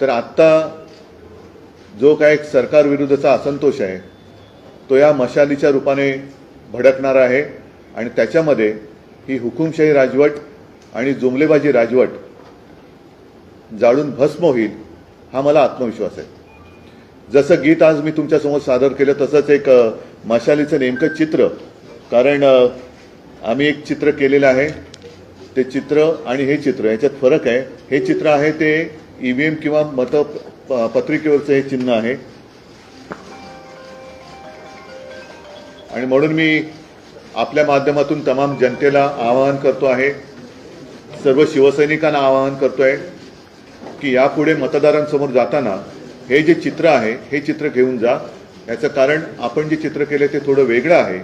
तर आत्ता जो काय एक सरकारविरुद्धचा असंतोष आहे तो या मशालीच्या रूपाने भडकणार आहे आणि त्याच्यामध्ये ही हुकुमशाही राजवट आणि जुमलेबाजी राजवट जाळून भस्म होईल हा मला आत्मविश्वास आहे. जसं गीत आज मी तुमच्यासमोर सादर केलं तसंच एक मशालीचं नेमकं चित्र. कारण आम्ही एक चित्र केलेलं आहे. ते चित्र आणि हे चित्र याच्यात फरक आहे. हे चित्र आहे ते ईव्हीएम किंवा मत पत्रिकेवरचं हे चिन्ह आहे. आणि म्हणून मी आपल्या माध्यमातून तमाम जनतेला आवाहन करतो आहे सर्व शिवसैनिकांना आवाहन करतो आहे की यापुढे मतदारांसमोर जाताना हे जे चित्र आहे हे चित्र घेऊन जा. याचं कारण आपण जे चित्र केले ते थोडं वेगळं आहे.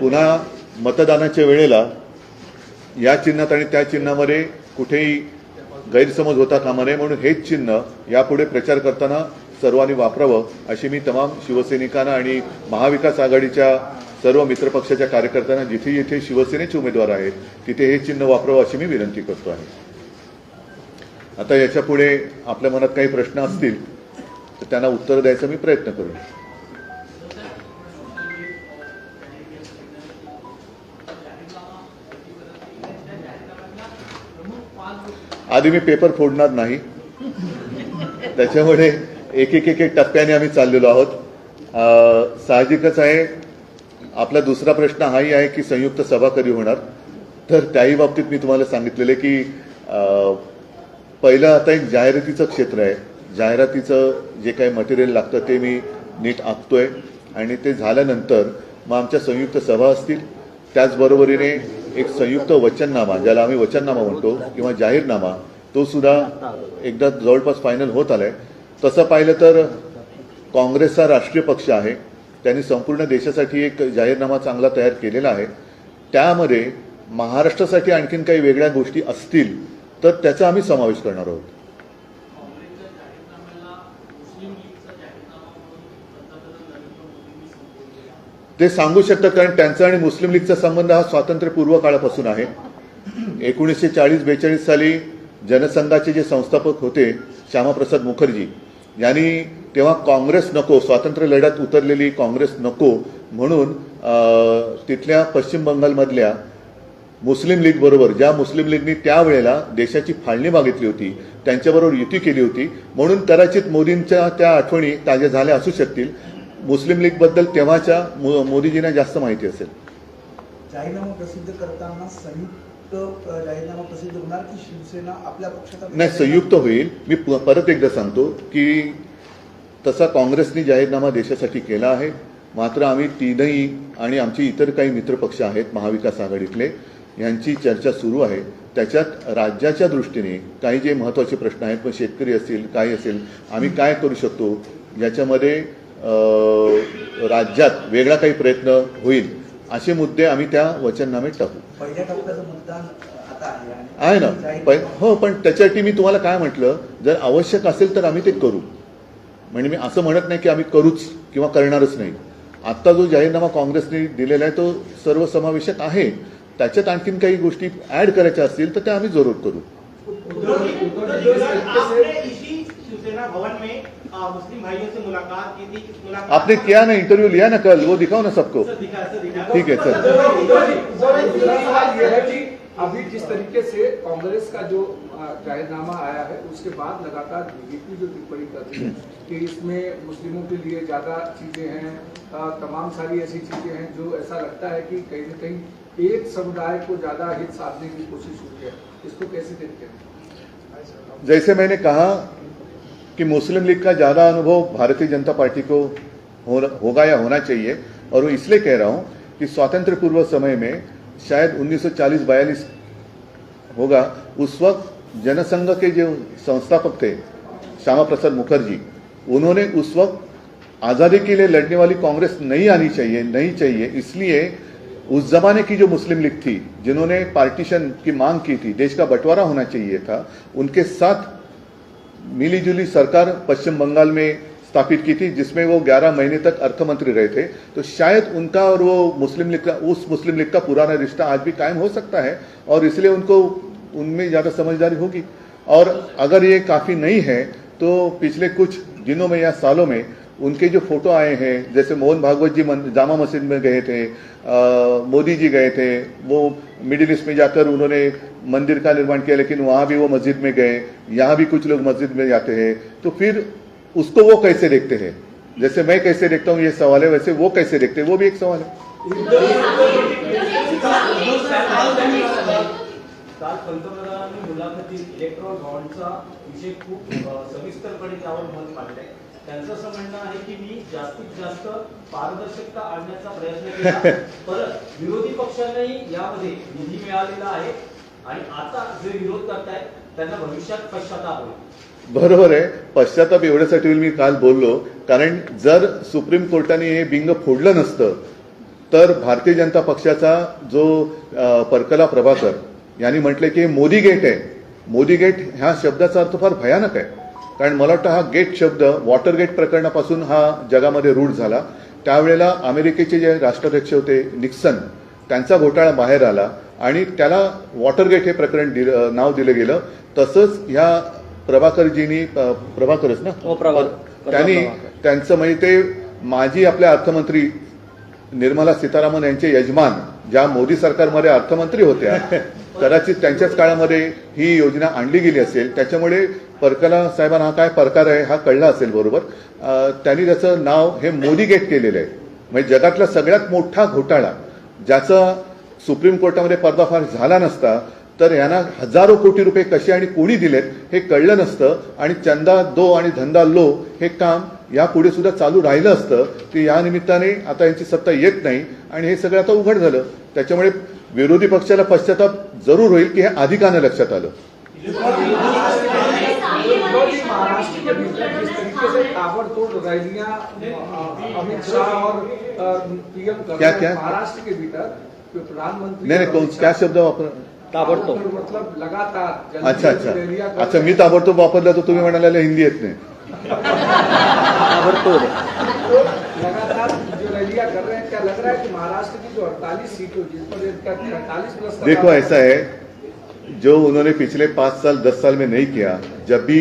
पुन्हा मतदानाच्या वेळेला या चिन्हात आणि त्या चिन्हामध्ये कुठेही गैरसमज होता कामा नये म्हणून हेच चिन्ह यापुढे प्रचार करताना सर्वांनी वापरावं अशी मी तमाम शिवसैनिकांना आणि महाविकास आघाडीच्या सर्व मित्रपक्षाच्या कार्यकर्त्यांना जिथे जिथे शिवसेनेचे उमेदवार आहेत तिथे हे चिन्ह वापरावं अशी मी विनंती करतो आहे. आता याच्यापुढे आपल्या मनात काही प्रश्न असतील तर त्यांना उत्तर द्यायचा मी प्रयत्न करू आधी मी पेपर फोडणार नाही. त्याच्यामुळे एक एक एक एक टप्प्याने आम्ही चाललेलो आहोत. साहजिकच आहे आपला दुसरा प्रश्न हाही आहे की संयुक्त सभा कधी होणार? तर त्याही बाबतीत मी तुम्हाला सांगितलेलं की पहिलं आता एक जाहिरातीचं क्षेत्र आहे. जाहिरातीचं जे काही मटेरियल लागतं ते मी नीट आखतोय. आणि ते झाल्यानंतर मग आमच्या संयुक्त सभा असतील. त्याचबरोबरीने एक संयुक्त वचननामा ज्याला आम्ही वचननामा म्हणतो किंवा जाहीरनामा तो सुद्धा एकदा जवळपास फायनल होत आलाय. तसं पाहिलं तर काँग्रेसचा राष्ट्रीय पक्ष आहे. त्यांनी संपूर्ण देशासाठी एक जाहीरनामा चांगला तयार केलेला आहे. त्यामध्ये महाराष्ट्रासाठी आणखीन काही वेगळ्या गोष्टी असतील तर त्याचा आम्ही समावेश करणार आहोत काँग्रेसच्या जाहीरनाम्याला मुस्लिम लीगचा जाहीरनामा म्हणून पंतप्रधान नरेंद्र मोदींनी संबोधलेला आहे. ते सांगू शकतात कारण त्यांचा आणि मुस्लिम लीगचा संबंध हा स्वातंत्र्यपूर्व काळापासून आहे. एकोणीसशे चाळीस बेचाळीस साली जनसंघाचे जे संस्थापक होते श्यामाप्रसाद मुखर्जी यांनी तेव्हा काँग्रेस नको स्वातंत्र्य लढ्यात उतरलेली काँग्रेस नको म्हणून तिथल्या पश्चिम बंगालमधल्या मुस्लिम लीग बरोबर ज्या मुस्लिम लीगनी त्यावेळेला देशाची फाळणी मागितली होती त्यांच्याबरोबर युती केली होती म्हणून कदाचित मोदींच्या त्या आठवणी ताज्या झाल्या असू शकतील. मुस्लिम लीगबद्दल तेव्हाच्या मो- मोदीजींना जास्त माहिती असेल. जाहीरनामा प्रसिद्ध करताना संयुक्त जाहीरनामा प्रसिद्ध होणार की शिवसेना आपल्या नाही संयुक्त होईल. मी परत एकदा सांगतो की तसा काँग्रेसने जाहीरनामा देशासाठी केला आहे. मात्र आम्ही तीनही आणि आमचे इतर काही मित्रपक्ष आहेत महाविकास आघाडीतले यांची चर्चा सुरू आहे. त्याच्यात राज्याच्या दृष्टीने काही जे महत्त्वाचे प्रश्न आहेत मग शेतकरी असतील काही असेल आम्ही काय करू शकतो याच्यामध्ये राज्यात वेगळा काही प्रयत्न होईल असे मुद्दे आम्ही त्या वचननामेत टाकू. आहे ना. पण हो पण त्याच्यासाठी मी तुम्हाला काय म्हटलं जर आवश्यक असेल तर आम्ही ते करू. म्हणजे मी असं म्हणत नाही की आम्ही करूच किंवा करणारच नाही. आत्ता जो जाहीरनामा काँग्रेसने दिलेला आहे तो सर्वसमावेशक आहे. त्याच्यात आणखीन काही गोष्टी ऍड करायच्या असतील तर त्या आम्ही जरूर करू. अ, मुस्लिम भाइयों से मुलाकात की थी मुलाकात आपने किया ना इंटरव्यू लिया ना कल वो दिखाओ ना सबको सर दिखा सर दिखा ठीक है सर है अभी जिस तरीके से कांग्रेस का जो अ, जाहिरनामा आया है उसके बाद लगातार बीजेपी जो टिप्पणी कर रही है कि इसमें मुस्लिमों के लिए ज़्यादा चीज़ें हैं तमाम सारी ऐसी चीज़ें हैं जो ऐसा लगता है कि कहीं ना कहीं एक समुदाय को ज़्यादा हित साधने की कोशिश हुई है इसको कैसे देखते हैं जैसे मैंने कहा कि मुस्लिम लीग का ज़्यादा अनुभव भारतीय जनता पार्टी को होगा या होना चाहिए, और वो इसलिए कह रहा हूँ कि स्वातंत्र पूर्व समय में शायद 1940-42 होगा, उस वक्त जनसंघ के जो संस्थापक थे, श्यामा प्रसाद मुखर्जी, उन्होंने उस वक्त आज़ादी के लिए लड़ने वाली कांग्रेस नहीं आनी चाहिए, नहीं चाहिए, इसलिए उस जमाने की जो मुस्लिम लीग थी, जिन्होंने पार्टीशन की मांग की थी, देश का बंटवारा होना चाहिए था, उनके साथ मिली जुली सरकार पश्चिम बंगाल में स्थापित की थी, जिसमें वो 11 महीने तक अर्थमंत्री रहे थे। तो शायद उनका और वो मुस्लिम लीग का, उस मुस्लिम लीग का पुराना रिश्ता आज भी कायम हो सकता है, और इसलिए उनको, उनमें ज़्यादा समझदारी होगी। और अगर ये काफ़ी नहीं है तो पिछले कुछ दिनों में या सालों में उनके जो फ़ोटो आए हैं, जैसे मोहन भागवत जी जामा मस्जिद में गए थे मोदी जी गए थे, वो मिडिल ईस्ट में जाकर उन्होंने मंदिर का निर्माण किया, लेकिन वहाँ भी वो मस्जिद में गए, यहाँ भी कुछ लोग मस्जिद में जाते हैं। तो फिर उसको वो कैसे देखते हैं? जैसे मैं कैसे देखता हूँ, ये सवाल है, वैसे वो कैसे देखते हैं? वो भी एक सवाल है। इलेक्ट्रॉन बॉन्डचा विषय खूप सविस्तरपणे त्यावर मत त्यांचं असं म्हणणं आहे की मी जास्तीत जास्त पारदर्शकता आणण्याचा प्रयत्न केला. परत विरोधी पक्षांनाही यामध्ये निधी मिळालेला आहे आणि आता जे विरोध करतायत त्यांना भविष्यात पश्चाताप होईल. बरोबर आहे. पश्चाताप एवढ्यासाठी मी काल बोललो. कारण जर सुप्रीम कोर्टाने हे बिंग फोडलं नसतं तर भारतीय जनता पक्षाचा जो परकला प्रभाकर यांनी म्हटलं की मोदी गेट आहे. मोदी गेट ह्या शब्दाचा अर्थ फार भयानक आहे. कारण मला वाटतं हा गेट शब्द वॉटर गेट प्रकरणापासून हा जगामध्ये रूढ झाला. त्यावेळेला अमेरिकेचे जे राष्ट्राध्यक्ष होते निक्सन त्यांचा घोटाळा बाहेर आला आणि त्याला वॉटरगेट हे प्रकरण दिलं नाव दिलं गेलं. तसंच ह्या प्रभाकरजींनी प्रभाकरच ना? हो, त्यांनी. त्यांचं म्हणजे ते माजी आपल्या अर्थमंत्री निर्मला सीतारामन यांचे यजमान ज्या मोदी सरकारमध्ये अर्थमंत्री होत्या कदाचित त्यांच्याच काळामध्ये ही योजना आणली गेली असेल. त्याच्यामुळे परकला साहेबांना हा काय प्रकार आहे हा कळला असेल बरोबर. त्यांनी त्याचं नाव हे मोदी गेट केलेलं आहे. म्हणजे जगातला सगळ्यात मोठा घोटाळा ज्याचा सुप्रीम कोर्टामध्ये पर्दाफाश झाला नसता तर यांना हजारो कोटी रुपये कसे आणि कोणी दिलेत हे कळलं नसतं. आणि चंदा दो आणि धंदा लो हे काम यापुढे सुद्धा चालू राहिलं असतं की या निमित्ताने आता यांची सत्ता येत नाही. आणि हे सगळं आता उघड झालं. त्याच्यामुळे विरोधी पक्षाला पश्चाताप जरूर होईल की हे अधिकानं लक्षात आलं? रैलियाँ अमित शाह और पीएम क्या- क्या? महाराष्ट्र के भीतर तो प्रधानमंत्री नाही कौन क्या शब्द वापर ताबडतोब मतलब लगातार अच्छा अच्छा। अच्छा मी हैं। ताबडतोब वापरला तर तुम्ही म्हणाले हिंदी येत नाही. ताबडतोब लगातार जो रैलियाँ कर रहे हैं क्या लग रहा है कि महाराष्ट्र की जो अड़तालीस सीटों जिस पर अड़तालीस प्लस देखो ऐसा है जो उन्होंने पिछले पाँच साल दस साल में नहीं किया जब भी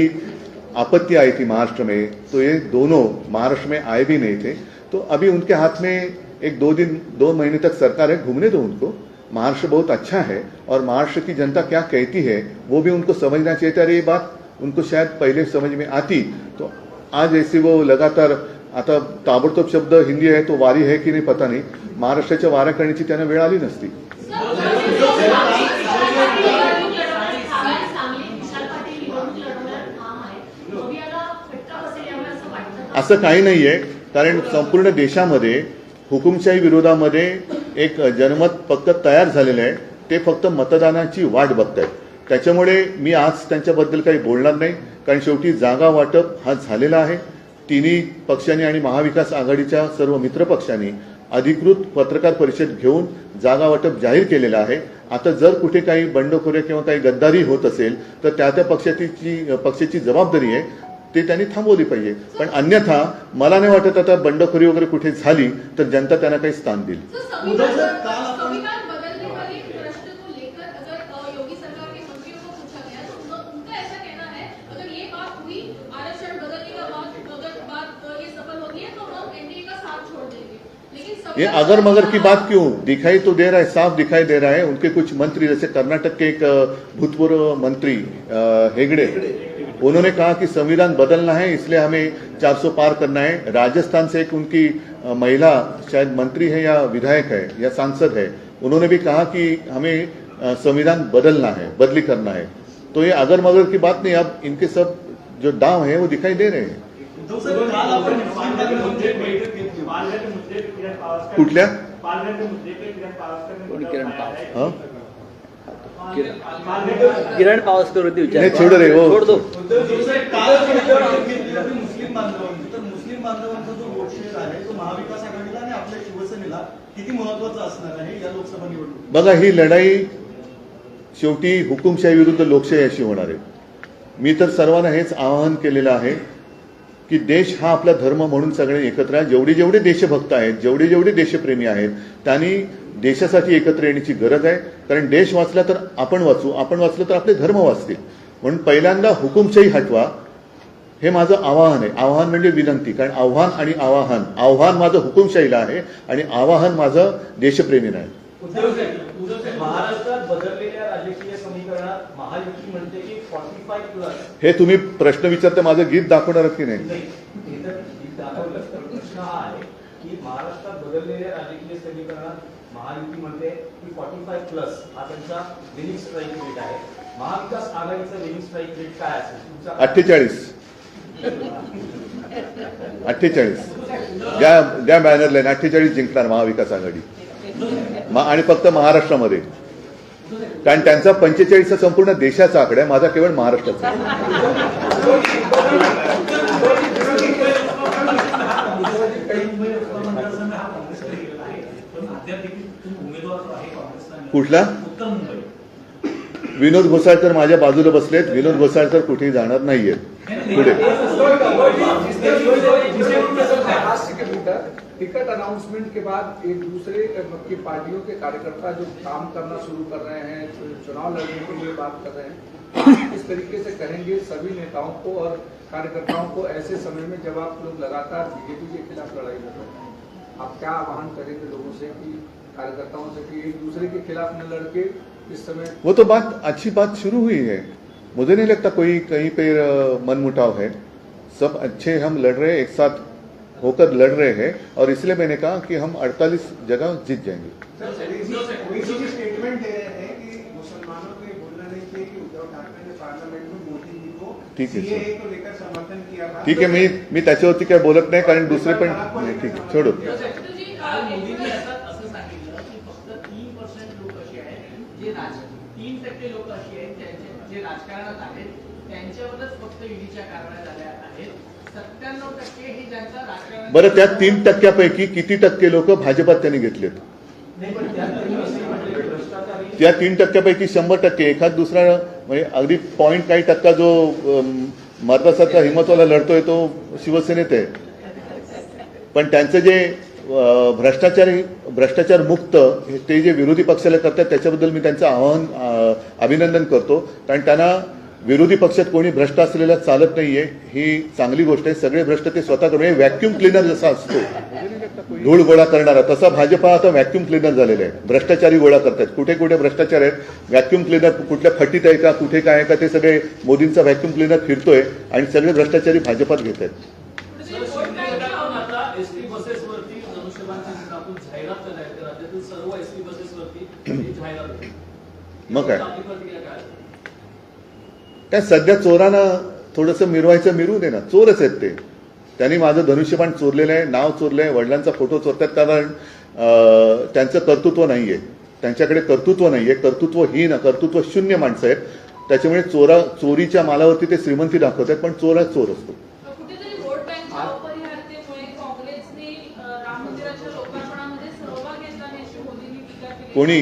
आपत्ति आई थी महाराष्ट्र में तो ये दोनों महाराष्ट्र में आए भी नहीं थे। तो अभी उनके हाथ में एक दो दिन, दो महीने तक सरकार है, घूमने दो उनको। महाराष्ट्र बहुत अच्छा है और महाराष्ट्र की जनता क्या कहती है, वो भी उनको समझना चाहिए। और ये बात उनको शायद पहले समझ में आती। तो आज ऐसे वो लगातार, आता ताबडतोब शब्द हिंदी आहे तो वारी है की नाही पता नाही। महाराष्ट्राच्या वाऱ्या करण्याची त्यांना वेळ आली नसती। असं काही नाहीये. कारण संपूर्ण देशामध्ये हुकुमशाही विरोधामध्ये एक जनमत फक्त तयार झालेलं आहे. ते फक्त मतदानाची वाट बघतायत. त्याच्यामुळे मी आज त्यांच्याबद्दल काही बोलणार नाही. कारण शेवटी जागा वाटप हा झालेला आहे. तिन्ही पक्षांनी आणि महाविकास आघाडीच्या सर्व मित्रपक्षांनी अधिकृत पत्रकार परिषद घेऊन जागा वाटप जाहीर केलेलं आहे. आता जर कुठे काही बंडखोऱ्या किंवा काही गद्दारी होत असेल तर त्या त्या पक्षाची पक्षाची जबाबदारी आहे. ते त्यांनी थांबवली पाहिजे. पण अन्यथा मला नाही वाटत आता बंडखोरी वगैरे कुठे झाली तर जनता त्यांना काही स्थान देईल. संविधान बदलने वाले प्रश्न को लेकर अगर अ, योगी सरकार के मंत्रियों को पूछा गया तो उनका उनका ऐसा कहना है अगर ये बात हुई आरक्षण बदलने का बात अगर बात अ, ये सफल होती है तो हम एनडीए का साथ छोड़ देंगे। लेकिन ये संविधान- अगर मगर की बात क्यों? दिखाई तो दे रहा है साफ दिखाई दे रहा है। उनके कुछ मंत्री जैसे कर्नाटक के एक भूतपूर्व मंत्री अ, हेगड़े। उन्होंने कहा कि संविधान बदलना है इसलिए हमें 400 पार करना है। राजस्थान से एक उनकी महिला शायद मंत्री है या विधायक है या सांसद है उन्होंने भी कहा कि हमें संविधान बदलना है बदली करना है। तो ये अगर मगर की बात नहीं अब इनके सब जो दाव है वो दिखाई दे रहे हैं। पावस्कर कुठल्या किरण किरण पावसकर होती विचार छोड़ हो। छोड़ दो मुस्लिम बांधवांची तर मुस्लिम बांधवांचा जो वोट शेअर आहे तो. महाविकास आघाडीला आणि आपल्या शिवसेनेला किती महत्त्वाचा असणार आहे या लोकसभा निवडणुकीत बघा ही लढाई शेवटी हुकुमशाही विरुद्ध लोकशाही अशी होणार आहे. मी तर सर्वांना हेच आवाहन केलेलं आहे की देश हा आपला धर्म म्हणून सगळे एकत्र आहे. जेवढे जेवढे देशभक्त आहेत जेवढे जेवढे देशप्रेमी आहेत त्यांनी देशासाठी एकत्र येण्याची गरज आहे. कारण देश वाचला तर आपण वाचू आपण वाचलं तर आपले धर्म वाचतील. म्हणून पहिल्यांदा हुकुमशाही हटवा. हे माझं आवाहन आहे. आवाहन म्हणजे विनंती. कारण आव्हान आणि आवाहन आव्हान माझं हुकुमशाहीला आहे आणि आवाहन माझं देशप्रेमीनं आहे. हे तुम्ही प्रश्न विचारता माझं गीत दाखवणार की नाही? महाराष्ट्रात बदललेल्या राजकीय समीकरणात महायुती म्हणते की फॉर्टी फाय प्लस हा त्यांचा लिव्हिंग स्ट्राईक रेट आहे. महाविकास आघाडीचा लिव्हिंग स्ट्राईक रेट काय असेल? तुमचा अठ्ठेचाळीस. अठ्ठेचाळीस. ज्या द्या बॅनरला अठ्ठेचाळीस जिंकणार महाविकास आघाडी. आणि फक्त महाराष्ट्रामध्ये. कारण त्यांचा पंचेचाळीसचा संपूर्ण देशाचा आकडा आहे माझा केवळ महाराष्ट्राचा कुठला? विनोद घोसाळकर माझ्या बाजूला बसलेत. विनोद घोसाळकर कुठेही जाणार नाहीयेत पुढे. टिकट अनाउंसमेंट के बाद एक दूसरे की पार्टियों के कार्यकर्ता जो काम करना शुरू कर रहे हैं, चुनाव लड़ने के लिए बात कर रहे हैं, इस तरीके से कहेंगे सभी नेताओं को और कार्यकर्ताओं को ऐसे समय में जब आप लोग लगातार बीजेपी के खिलाफ लड़ाई लड़ रहे हैं, आप क्या आह्वान करेंगे लोगों से कि कार्यकर्ताओं से कि एक दूसरे के खिलाफ न लड़के इस समय वो तो बात अच्छी बात शुरू हुई है। मुझे नहीं लगता कोई कहीं पे मनमुटाव है। सब अच्छे हम लड़ रहे हैं एक साथ होकर लड़ रहे हैं और इसलिए मैंने कहा कि हम 48 जगह जीत जाएँगे। ओवैसी जी स्टेटमेंट दे रहे हैं कि मुसलमानों को ये बोलना नहीं चाहिए कि उद्धव ठाकरे ने पार्लियामेंट में मोदी जी को ठीक है, सर. सीएए को लेकर समर्थन किया था। ठीक आहे मी मी त्याच्यावरती काय बोलत नाही कारण दुसरे पण ठीक आहे छोडो। बरं त्या तीन टक्क्यापैकी किती टक्के लोक भाजपात त्यांनी घेतलेत? त्या तीन टक्क्यापैकी शंभर टक्के एखाद दुसरा म्हणजे अगदी पॉईंट काही टक्का जो अम, मर्दासारखा लढतोय तो शिवसेनेत आहे. पण त्यांचं जे भ्रष्टाचार भ्रष्टाचार मुक्त हे ते जे विरोधी पक्षाला करतात त्याच्याबद्दल मी त्यांचं आवाहन अभिनंदन करतो. कारण त्यांना विरोधी पक्षात कोणी भ्रष्ट असलेला चालत नाहीये ही चांगली गोष्ट आहे. सगळे भ्रष्ट ते स्वतः करून व्हॅक्युम क्लिनर जसा असतो धूळ गोळा करणारा तसा भाजपा आता व्हॅक्युम क्लिनर झालेला आहे. भ्रष्टाचारी गोळा करतात कुठे कुठे भ्रष्टाचार आहेत? व्हॅक्युम क्लिनर कुठल्या फटीत आहे का कुठे काय आहे का ते सगळे मोदींचा व्हॅक्युम क्लिनर फिरतोय आणि सगळे भ्रष्टाचारी भाजपात घेत आहेत. मग काय? काय सध्या चोरांना थोडंसं मिरवायचं मिरवू दे ना. चोरच आहेत ते. त्यांनी माझं धनुष्यबाण चोरलेलं आहे नाव चोरलं आहे वडिलांचा फोटो चोरतात कारण त्यांचं कर्तृत्व नाही आहे त्यांच्याकडे कर्तृत्व नाही आहे कर्तृत्वहीन कर्तृत्व शून्य माणसं आहेत. त्याच्यामुळे चोरा चोरीच्या मालावरती ते श्रीमंती दाखवतात पण चोर चोर असतो. कुठेतरी वोट बँकच्या अपरिहार्यतेमुळे काँग्रेसने अ, राम मंदिराच्या लोकार्पणामध्ये सहभाग घेतला नाही अशी मोदींनी टीका केली कोणी?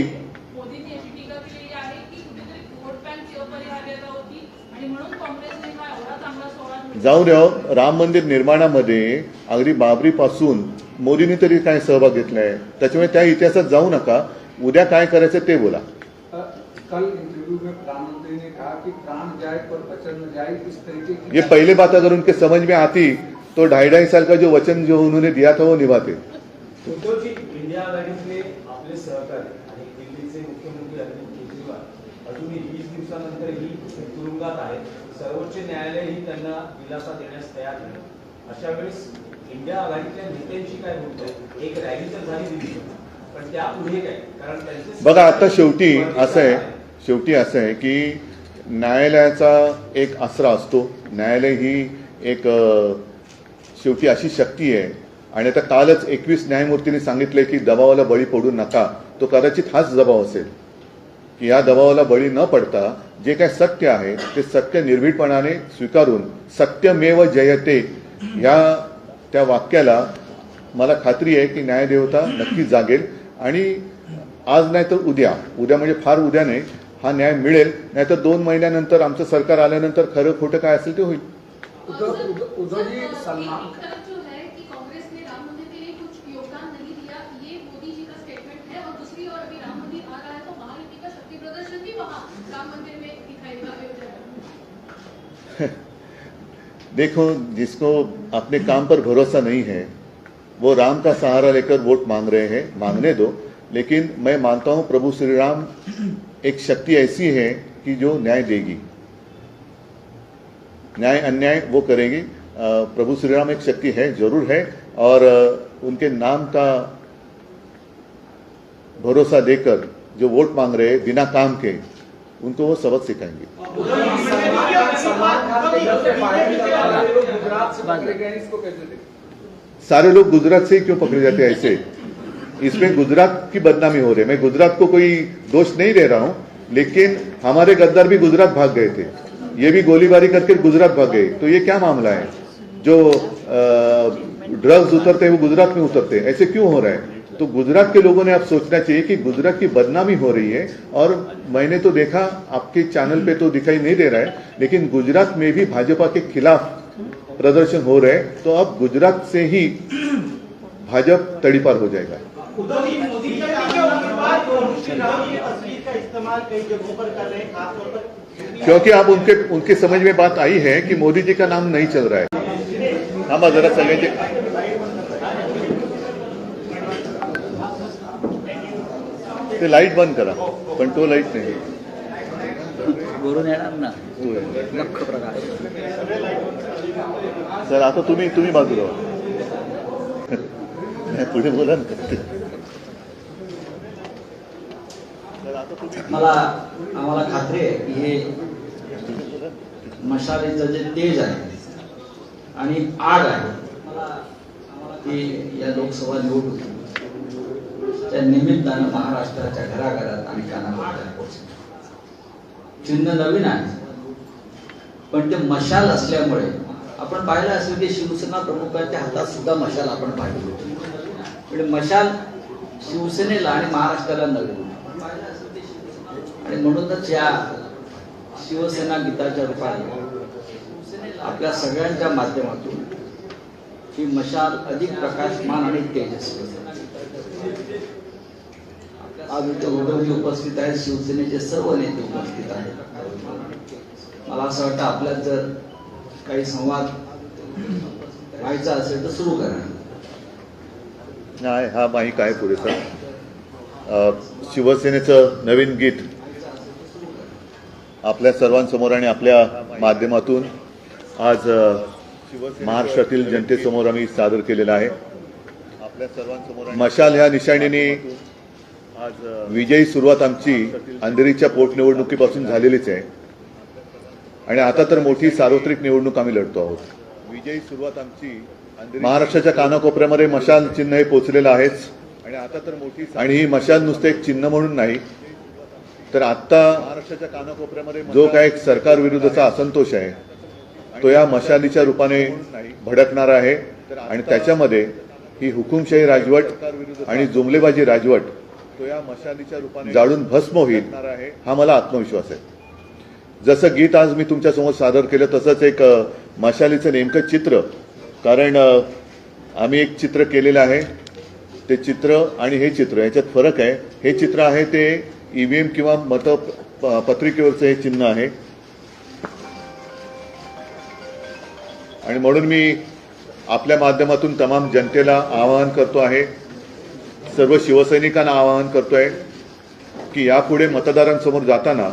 मोदींनी अशी टीका केलेली आहे की कुठेतरी वोट बँकची अपरिहार्यता होती आणि म्हणून काँग्रेसने हा एवढा चांगला सोहळा निवडला. जाऊ द्या राम मंदिर निर्माणामध्ये अगदी बाबरीपासून मोदींनी तरी काय सहभाग घेतलाय? त्याच्यामुळे त्या इतिहासात जाऊ नका. उद्या काय करायचं ते बोला. कल इंटरव्यू में प्रधानमंत्री ने कहा कि प्राण जाए पर वचन न जाए इस तरीके की ये पहले बात अगर उनके समझ में आती तो ढाई ढाई साल का जो वचन जो उन्होंने दिया था वो निभाते। उद्धवजी इंडिया आघाडीतले आपले सहकारी आणि दिल्लीचे मुख्यमंत्री अरविंद केजरीवाल अजूनही वीस दिवसानंतरही तुरुंगात आहेत. न्यायालयही त्यांना दिलासा देण्यास तयार नाही अशा वेळेस इंडिया आघाडीतल्या नेत्यांची काय भूमिका एक रॅली तर झाली दिली पण काय? कारण त्यांचे बघा आता शेवटी असं आहे शेवटी असं आहे की न्यायालयाचा एक आसरा असतो. न्यायालय ही एक शेवटी अशी शक्ती आहे. आणि आता कालच एकवीस न्यायमूर्तींनी सांगितले की दबावाला बळी पडू नका. तो कदाचित हाच दबाव असेल. की या दबावाला बळी न पडता जे काय सत्य आहे ते सत्य निर्भीडपणाने स्वीकारून सत्यमेव जयते ह्या त्या वाक्याला मला खात्री आहे की न्यायदेवता नक्की जागेल. आणि आज नाही तर उद्या. उद्या म्हणजे फार उद्या नाही. हा न्याय मिळेल. नाहीतर दोन महिन्यानंतर आमचं सरकार आल्यानंतर खरं खोटं काय असेल ते होईल. देखो, जिसको अपने काम पर भरोसा नहीं है, वो राम का सहारा लेकर वोट मांग रहे हैं, मांगने दो। लेकिन मैं मानता हूँ, प्रभु श्री राम एक शक्ति ऐसी है कि जो न्याय देगी। न्याय, अन्याय वो करेगी। प्रभु श्री राम एक शक्ति है, ज़रूर है, और उनके नाम का भरोसा देकर जो वोट मांग रहे बिना काम के उनको वो सबक सिखाएँगे। सारे लोग गुजरात से ही क्यों पकड़े जाते हैं ऐसे? इसमें गुजरात की बदनामी हो रही है। मैं गुजरात को कोई दोष नहीं दे रहा हूँ, लेकिन हमारे गद्दार भी गुजरात भाग गए थे। ये भी गोलीबारी करके गुजरात भाग गए। तो ये क्या मामला है? जो ड्रग्स उतरते हैं, वो गुजरात में उतरते हैं। ऐसे क्यों हो रहा है? तो गुजरात के लोगों ने अब सोचना चाहिए कि गुजरात की बदनामी हो रही है और मैंने तो देखा आपके चैनल पे तो दिखाई नहीं दे रहा है लेकिन गुजरात में भी भाजपा के खिलाफ प्रदर्शन हो रहे हैं तो अब गुजरात से ही भाजपा तड़ीपार हो जाएगा। हैं क्योंकि आप उनके उनके समझ में बात आई है कि मोदी जी का नाम नहीं चल रहा है। हम जरा सगळ्यांचे ते लाइट बंद करा. पण तो लाइट नाही. येणार ना? तो प्रकार. सर आता तुम्ही तुम्ही बाजूला. नाही, पुढे बोला ना. मला आम्हाला खात्री आहे की हे मशालीचं जे तेज आहे आणि आग आहे मला आम्हाला ती या लोकसभा निवडणुकीत त्या निमित्तानं महाराष्ट्राच्या घराघरात आणि कानाकोपऱ्यात पोहोचले. चिन्ह नवीन आहे. पण ते मशाल असल्यामुळे आपण पाहिलं असेल की शिवसेना प्रमुखांच्या हातात सुद्धा मशाल आपण पाहिली होती. म्हणजे मशाल शिवसेनेला आणि महाराष्ट्राला नवीन. आणि म्हणूनच या शिवसेना गीताच्या रूपाने आपल्या सगळ्यांच्या माध्यमातून ही मशाल अधिक प्रकाशमान आणि तेजस्वी आज इथे उद्धवजी उपस्थित आहेत. शिवसेनेचे सर्व नेते उपस्थित आहेत. मला असं वाटतं आपल्यात जर काही संवाद व्हायचा असेल तर सुरू करा. नाही हा माहीक आहे पुरेसा. अ, शिवसेनेचं नवीन गीत आपल्या सर्वांसमोर आणि आपल्या माध्यमातून आज महाराष्ट्रातील जनतेसमोर आम्ही सादर केलेलं आहे. आपल्या सर्वांसमोर मशाल ह्या निशाणीने विजयी सुरुवात आमची अंधेरीच्या पोटनिवडणुकीपासून झालेलीच आहे. आणि आता तर मोठी सार्वत्रिक निवडणूक आम्ही लढतो आहोत. विजयी सुरुवात आमची महाराष्ट्राच्या कानाकोपऱ्यामध्ये मशाल चिन्ह हे पोचलेलं आहेच. आणि आता तर मोठी आणि ही मशाल नुसतं एक चिन्ह म्हणून नाही तर आता महाराष्ट्राच्या कानाकोपऱ्यामध्ये जो काय एक सरकार विरुद्धचा असंतोष आहे तो या मशालीच्या रूपाने भडकणार आहे. आणि त्याच्यामध्ये ही हुकुमशाही राजवट आणि जुमलेबाजी राजवट तो या मशालीच्या रूपाने जाळून भस्म होईल हा मला आत्मविश्वास आहे. जसं गीत आज मी तुमच्यासमोर सादर केलं तसंच एक मशालीचं नेमकं चित्र. कारण आम्ही एक चित्र केलेलं आहे. ते चित्र आणि हे चित्र याच्यात फरक आहे. हे चित्र आहे ते ईव्हीएम किंवा मत पत्रिकेवरचं हे चिन्ह आहे. आणि म्हणून मी आपल्या माध्यमातून तमाम जनतेला आवाहन करतो आहे. सर्व शिवसैनिकांना आवाहन करतोय की यापुढे मतदारांसमोर जाताना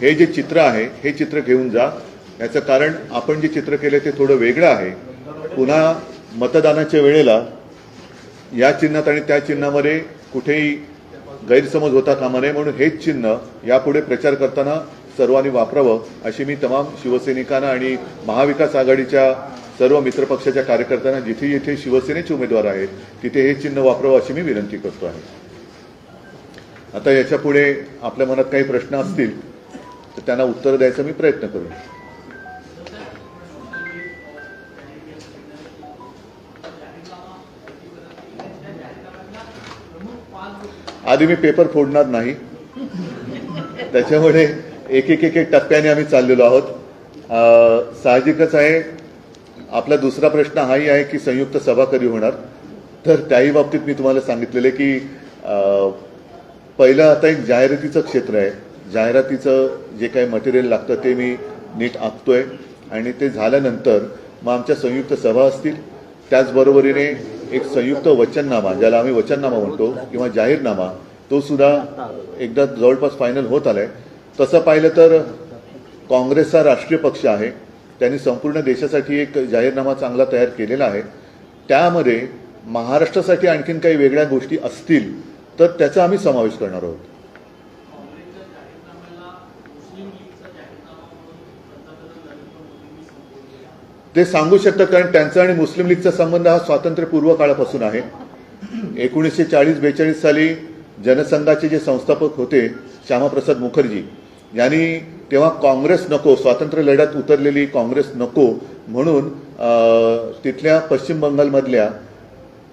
हे जे चित्र आहे हे चित्र घेऊन जा. याचं कारण आपण जे चित्र केले ते थोडं वेगळं आहे. पुन्हा मतदानाच्या वेळेला या चिन्हात आणि त्या चिन्हामध्ये कुठेही गैरसमज होता कामा नये म्हणून हेच चिन्ह यापुढे प्रचार करताना सर्वांनी वापरावं अशी मी तमाम शिवसैनिकांना आणि महाविकास आघाडीच्या सर्व मित्रपक्षाच्या कार्यकर्त्यांना जिथे जिथे शिवसेनेचे उमेदवार आहेत तिथे हे चिन्ह वापरावं अशी मी विनंती करतो आहे. आता याच्यापुढे आपल्या मनात काही प्रश्न असतील तर त्यांना उत्तर द्यायचा मी प्रयत्न करू आधी मी पेपर फोडणार नाही. त्याच्यामुळे एक एक एक टप्प्याने आम्ही चाललेलो आहोत. साहजिकच आहे आपला दुसरा प्रश्न हाही आहे की संयुक्त सभा कधी होणार? तर त्याही बाबतीत मी तुम्हाला सांगितलेलं आहे की पहिलं आता एक जाहिरातीचं क्षेत्र आहे. जाहिरातीचं जे काही मटेरियल लागतं ते मी नीट आखतोय. आणि ते झाल्यानंतर मग आमच्या संयुक्त सभा असतील. त्याचबरोबरीने एक संयुक्त वचननामा ज्याला आम्ही वचननामा म्हणतो किंवा जाहीरनामा तो सुद्धा एकदा जवळपास फायनल होत आलाय. तसं पाहिलं तर काँग्रेस हा राष्ट्रीय पक्ष आहे. त्यांनी संपूर्ण देशासाठी एक जाहीरनामा चांगला तयार केलेला आहे. त्यामध्ये महाराष्ट्रासाठी आणखीन काही वेगळ्या गोष्टी असतील तर त्याचा आम्ही समावेश करणार आहोत. ते सांगू शकतात कारण त्यांचा आणि मुस्लिम लीगचा संबंध हा स्वातंत्र्यपूर्व काळापासून आहे. एकोणीसशे चाळीस बेचाळीस साली जनसंघाचे जे संस्थापक होते श्यामाप्रसाद मुखर्जी यांनी तेव्हा काँग्रेस नको स्वातंत्र्य लढ्यात उतरलेली काँग्रेस नको म्हणून तिथल्या पश्चिम बंगालमधल्या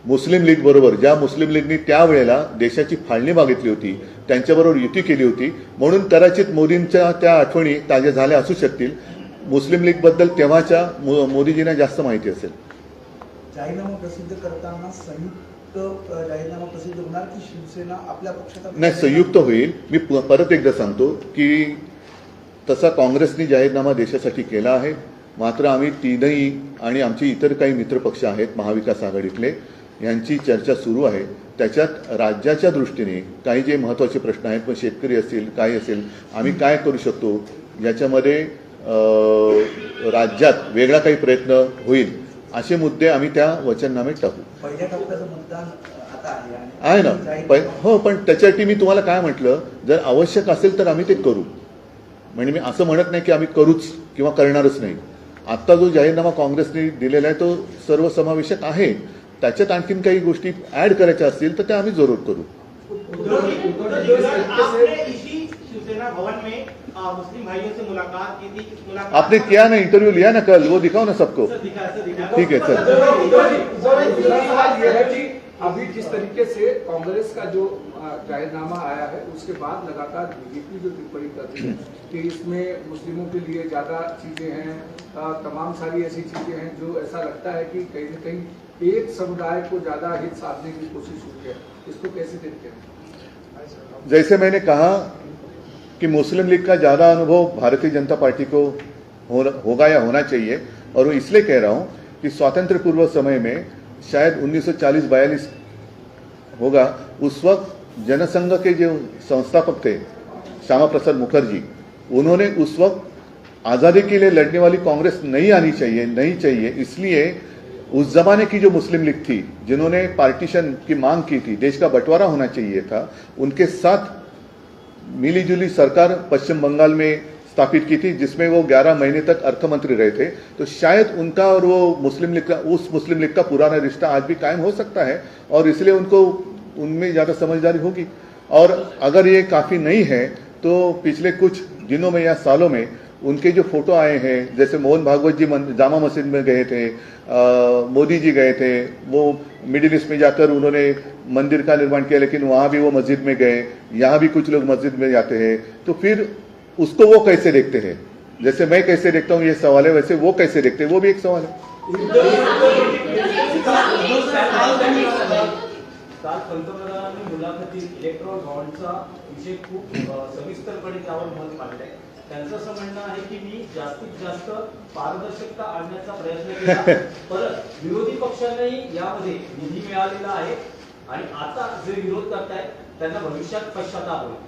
मुस्लिम लीग बरोबर ज्या मुस्लिम लीगनी त्यावेळेला देशाची फाळणी मागितली होती त्यांच्याबरोबर युती केली होती म्हणून कदाचित मोदींच्या त्या आठवणी ताज्या झाल्या असू शकतील. मुस्लिम लीगबद्दल तेव्हाच्या मोदीजींना जास्त माहिती असेल. जाहीरनामा प्रसिद्ध करताना संयुक्त जाहीरनामा प्रसिद्ध होणार की शिवसेना आपल्या पक्षाचा नाही संयुक्त होईल. मी परत एकदा सांगतो की तसा काँग्रेसने जाहीरनामा देशासाठी केला आहे. मात्र आम्ही तीनही आणि आमचे इतर काही मित्रपक्ष आहेत महाविकास आघाडीतले यांची चर्चा सुरू आहे. त्याच्यात राज्याच्या दृष्टीने काही जे महत्त्वाचे प्रश्न आहेत मग शेतकरी असतील काय असेल आम्ही काय करू शकतो याच्यामध्ये राज्यात वेगळा काही प्रयत्न होईल असे मुद्दे आम्ही त्या वचननामेत टाकू. आहे ना. पण हो पण त्याच्यासाठी मी तुम्हाला काय म्हटलं जर आवश्यक असेल तर आम्ही ते करू. म्हणजे मी असं म्हणत नाही की आम्ही करूच किंवा करणारच नाही आत्ता जो जाहीरनामा काँग्रेसने दिलेला आहे तो सर्वसमावेशक आहे त्याच्यात आणखीन काही गोष्टी ऍड करायच्या असतील तर त्या आम्ही जरूर करू आपने इसी शिवसेना भवन में अ, मुस्लिम भाइयों से मुलाकात की थी इस मुलाकात आपने किया ना इंटरव्यू लिया ना कल वो दिखाओ ना सबको ठीक है सर अभी जिस तरीके से कांग्रेस का जो जाहिरनामा आया है, उसके बाद लगातार बीजेपी जो टिप्पणी कर रही है कि इसमें मुस्लिमों के लिए ज़्यादा चीज़ें हैं तमाम सारी ऐसी चीज़ें हैं जो ऐसा लगता है कि कहीं न कहीं एक समुदाय को ज़्यादा हित साधने की कोशिश हुई है। इसको कैसे देखते हैं? जैसे मैंने कहा कि मुस्लिम लीग का ज़्यादा अनुभव भारतीय जनता पार्टी को होगा या होना चाहिए, और वो इसलिए कह रहा हूँ कि स्वातंत्र पूर्व समय में शायद 1940-42 होगा उस वक्त जनसंघ के जो संस्थापक थे श्यामा प्रसाद मुखर्जी उन्होंने उस वक्त आज़ादी के लिए लड़ने वाली कांग्रेस नहीं आनी चाहिए नहीं चाहिए इसलिए उस जमाने की जो मुस्लिम लीग थी जिन्होंने पार्टीशन की मांग की थी देश का बंटवारा होना चाहिए था उनके साथ मिली जुली सरकार पश्चिम बंगाल में स्थापित की थी, जिसमें वो 11 महीने तक अर्थमंत्री रहे थे। तो शायद उनका और वो मुस्लिम लीग का, उस मुस्लिम लीग का पुराना रिश्ता आज भी कायम हो सकता है, और इसलिए उनको, उनमें ज़्यादा समझदारी होगी। और अगर ये काफ़ी नहीं है तो पिछले कुछ दिनों में या सालों में उनके जो फ़ोटो आए हैं, जैसे मोहन भागवत जी जामा मस्जिद में गए थे मोदी जी गए थे, वो मिडिल ईस्ट में जाकर उन्होंने मंदिर का निर्माण किया, लेकिन वहाँ भी वो मस्जिद में गए, यहाँ भी कुछ लोग मस्जिद में जाते हैं। तो फिर उसको वो कैसे देखते हैं? जैसे मैं कैसे देखता हूँ ये सवाल है वैसे वो कैसे देखते हैं? वो भी एक सवाल है। विषय खूप सविस्तरपणे त्यांचं असं म्हणणं आहे की मी जास्तीत जास्त पारदर्शकता आणण्याचा प्रयत्न केला. परत विरोधी पक्षांनाही यामध्ये निधी मिळालेला आहे. आणि आता जे विरोध करतायत त्यांना भविष्यात पश्चाताप होईल.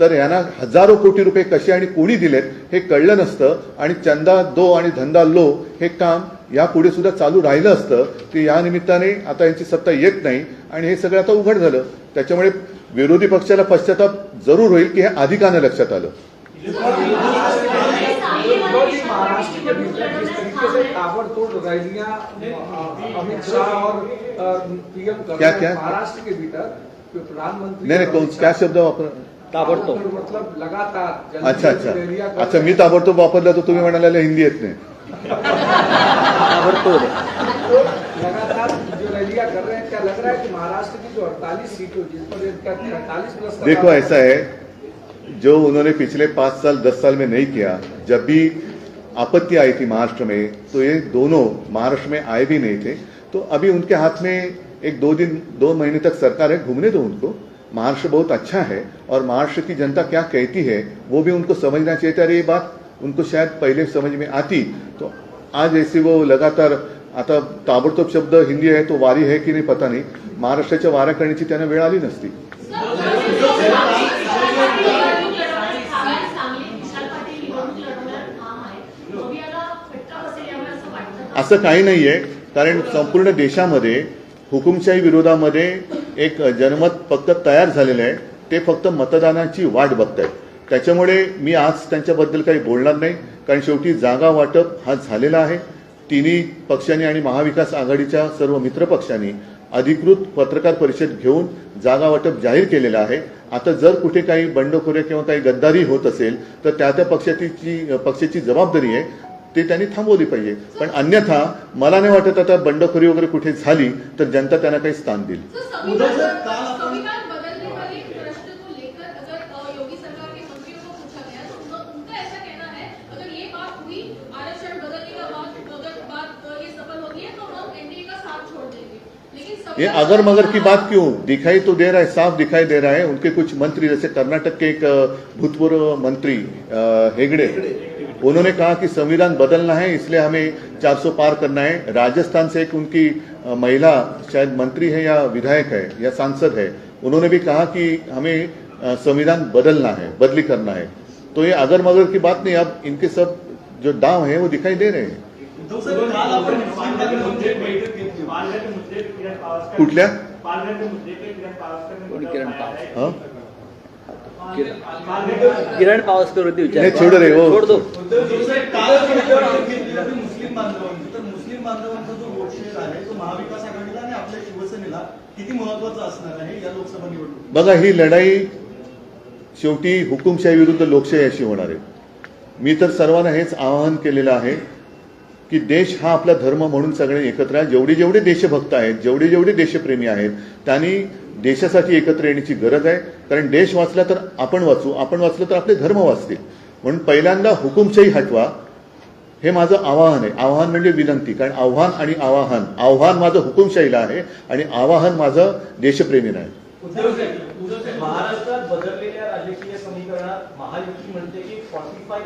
तर यांना हजारो कोटी रुपये कसे आणि कोणी दिलेत हे कळलं नसतं. आणि चंदा दो आणि धंदा लो हे काम यापुढे सुद्धा चालू राहिलं असतं. की या निमित्ताने आता यांची सत्ता येत नाही. आणि हे सगळं आता उघड झालं. त्याच्यामुळे विरोधी पक्षाला पश्चाताप जरूर होईल की हे नाही लक्षात आलं. क्या- क्या? महाराष्ट्र के भीतर प्रधानमंत्री नाही नाही कौन क्या शब्द वापर ताबडतोब. मतलब लगातार अच्छा अच्छा. अच्छा मी ताबडतोब वापरला तर तुम्ही म्हणाले हिंदी येत नाही. ताबडतोब. जो रैलियाँ कर रहे हैं क्या लग रहा है कि महाराष्ट्र की जो अड़तालीस सीटों जिस पर इनका अड़तालीस प्लस का देखो ऐसा है जो उन्होंने पिछले पाँच साल दस साल में नहीं किया जब भी आपत्ति आई थी महाराष्ट्र में तो ये दोनों महाराष्ट्र में आए भी नहीं थे। तो अभी उनके हाथ में एक दो दिन दो महीने तक सरकार है घूमने दो उनको। महाराष्ट्र बहुत अच्छा है और महाराष्ट्र की जनता क्या कहती है वो भी उनको समझना चाहिए। अरे ये बात उनको शायद पहले समझ में आती। तो आज ऐसे वो लगातार आता ताबडतोब शब्द हिंदी आहे तो वारी है की नाही पता नाही। महाराष्ट्राच्या वाऱ्या करण्याची त्यांना वेळ आली नसती। असं काही नाहीये कारण संपूर्ण देशामध्ये हुकुमशाही विरोधामध्ये एक जनमत फक्त तयार झालेलं आहे ते फक्त मतदानाची वाट बघतायत. त्याच्यामुळे मी आज त्यांच्याबद्दल काही बोलणार नाही कारण शेवटी जागा वाटप हा झालेला आहे. तिन्ही पक्षांनी आणि महाविकास आघाडीच्या सर्व मित्रपक्षांनी अधिकृत पत्रकार परिषद घेऊन जागा वाटप जाहीर केलेलं आहे. आता जर कुठे काही बंडखोरे किंवा काही गद्दारी होत असेल तर त्या त्या पक्षाची पक्षाची जबाबदारी आहे. ते त्यांनी थांबवली पाहिजे. पण अन्यथा मला नाही वाटत आता बंडखोरी वगैरे कुठे झाली तर जनता त्यांना काही स्थान देईल. तो संविधान संविधान बदलने वाले प्रश्न को लेकर अगर अ, योगी सरकार के मंत्रियों को पूछा गया। तो उनका उनका ऐसा कहना है अगर ये बात हुई आरक्षण बदलने का बात अगर है मगर की बात क्यों? दिखाई तो दे रहा है साफ दिखाई दे रहा है। उनके कुछ मंत्री जैसे कर्नाटक के एक भूतपूर्व मंत्री अ, हेगड़े। उन्होंने कहा कि संविधान बदलना है इसलिए हमें 400 पार करना है राजस्थान से एक उनकी महिला शायद मंत्री है या विधायक है या सांसद है उन्होंने भी कहा कि हमें संविधान बदलना है बदली करना है तो ये अगर मगर की बात नहीं अब इनके सब जो दाव है वो दिखाई दे रहे हैं कुठल्या किरण किरण पावसकर होती विचार छोड़ रहे हो. छोड़ दो मुस्लिम बांधवांची तर मुस्लिम बांधवांचा जो वोट शेअर आहे तो महाविकास आघाडीला आणि आपल्या शिवसेनेला किती महत्त्वाचा असणार आहे या लोकसभा निवडणुकीत? बघा ही लढाई शेवटी हुकुमशाही विरुद्ध लोकशाही अशी होणार आहे. मी तर सर्वांना हेच आवाहन केलेलं आहे की देश हा आपला धर्म म्हणून सगळे एकत्र आहे. जेवढे जेवढे देशभक्त आहेत जेवढे जेवढे देशप्रेमी आहेत त्यांनी देशासाठी एकत्र येण्याची गरज आहे. कारण देश वाचला तर आपण वाचू आपण वाचलं तर आपले धर्म वाचतील. म्हणून पहिल्यांदा हुकुमशाही हटवा हे माझं आवाहन आहे. आवाहन म्हणजे विनंती. कारण आव्हान आणि आवाहन आव्हान माझं हुकुमशाहीला आहे आणि आवाहन माझं देशप्रेमीला आहे. महाराष्ट्रात बदललेल्या राजकीय समीकरणात महायुती म्हणते की फॉर्टी